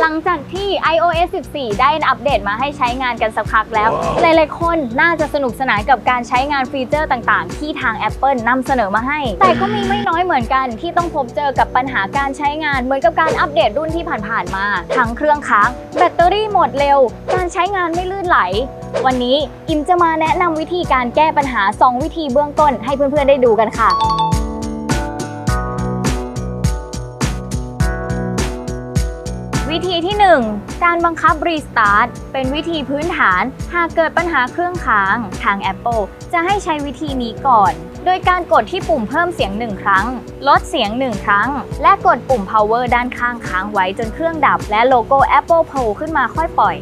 หลังจากที่ iOS 14 ได้อัปเดตมาให้ใช้งานกันสักพักแล้ว หลายๆ คนน่าจะสนุกสนานกับการใช้งานฟีเจอร์ต่างๆ ที่ทาง Apple นำเสนอมาให้ แต่ก็มีไม่น้อยเหมือนกันที่ต้องพบเจอกับปัญหาการใช้งาน เหมือนกับการอัปเดตรุ่นที่ผ่านๆมา ทั้งเครื่องค้าง แบตเตอรี่หมดเร็ว การใช้งานไม่ลื่นไหล วันนี้อิมจะมาแนะนำวิธีการแก้ปัญหา 2 วิธีเบื้องต้นให้เพื่อนๆได้ดูกันค่ะ วิธีที่ 1 การบังคับรีสตาร์ทเป็นวิธีพื้นฐาน หากเกิดปัญหาเครื่องค้างทาง Apple จะให้ใช้วิธีนี้ก่อน โดยการกดที่ปุ่มเพิ่มเสียง 1 ครั้ง ลดเสียง 1 ครั้ง และกดปุ่ม power ด้านข้างค้างไว้จนเครื่องดับ และโลโก้ Apple โผล่ขึ้นมาค่อยปล่อย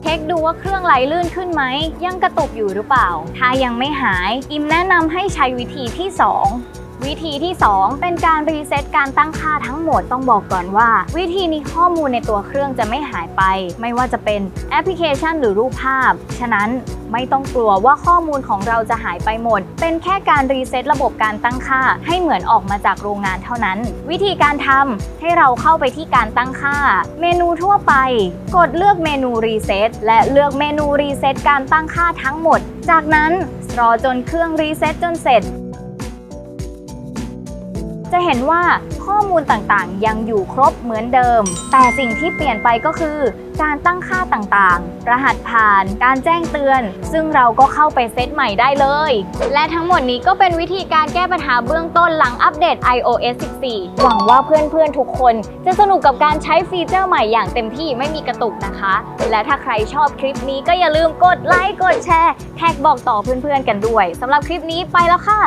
เช็คดูว่าเครื่องไหลลื่นขึ้นไหม ยังกระตุกอยู่หรือเปล่า ถ้ายังไม่หาย อิมแนะนำให้ใช้วิธีที่ 2 วิธีที่ 2 เป็นการรีเซ็ตการตั้งค่าทั้งหมดต้องบอกก่อนว่า วิธีนี้ข้อมูลในตัวเครื่องจะไม่หายไป ไม่ว่าจะเป็นแอปพลิเคชันหรือรูปภาพ ฉะนั้นไม่ต้องกลัวว่าข้อมูลของเราจะหายไปหมด เป็นแค่การรีเซ็ตระบบการตั้งค่าให้เหมือนออกมาจากโรงงานเท่านั้น วิธีการทำให้เราเข้าไปที่การตั้งค่า เมนูทั่วไป กดเลือกเมนูรีเซ็ตและเลือกเมนูรีเซ็ตการตั้งค่าทั้งหมด จากนั้นรอจนเครื่องรีเซ็ตจนเสร็จ จะเห็นว่าข้อมูลต่างๆ ยังอยู่ครบเหมือนเดิม แต่สิ่งที่เปลี่ยนไปก็คือ การตั้งค่าต่างๆ รหัสผ่าน การแจ้งเตือน ซึ่งเราก็เข้าไปเซตใหม่ได้เลย และทั้งหมดนี้ก็เป็นวิธีการแก้ปัญหาเบื้องต้นหลังอัปเดต iOS 14 หวังว่าเพื่อนๆ ทุกคนจะสนุกกับการใช้ฟีเจอร์ใหม่อย่างเต็มที่ไม่มีกระตุกนะคะ และถ้าใครชอบคลิปนี้ก็อย่าลืมกดไลค์ กดแชร์ แท็กบอกต่อเพื่อนๆ กันด้วยสำหรับคลิปนี้ไปแล้วค่ะ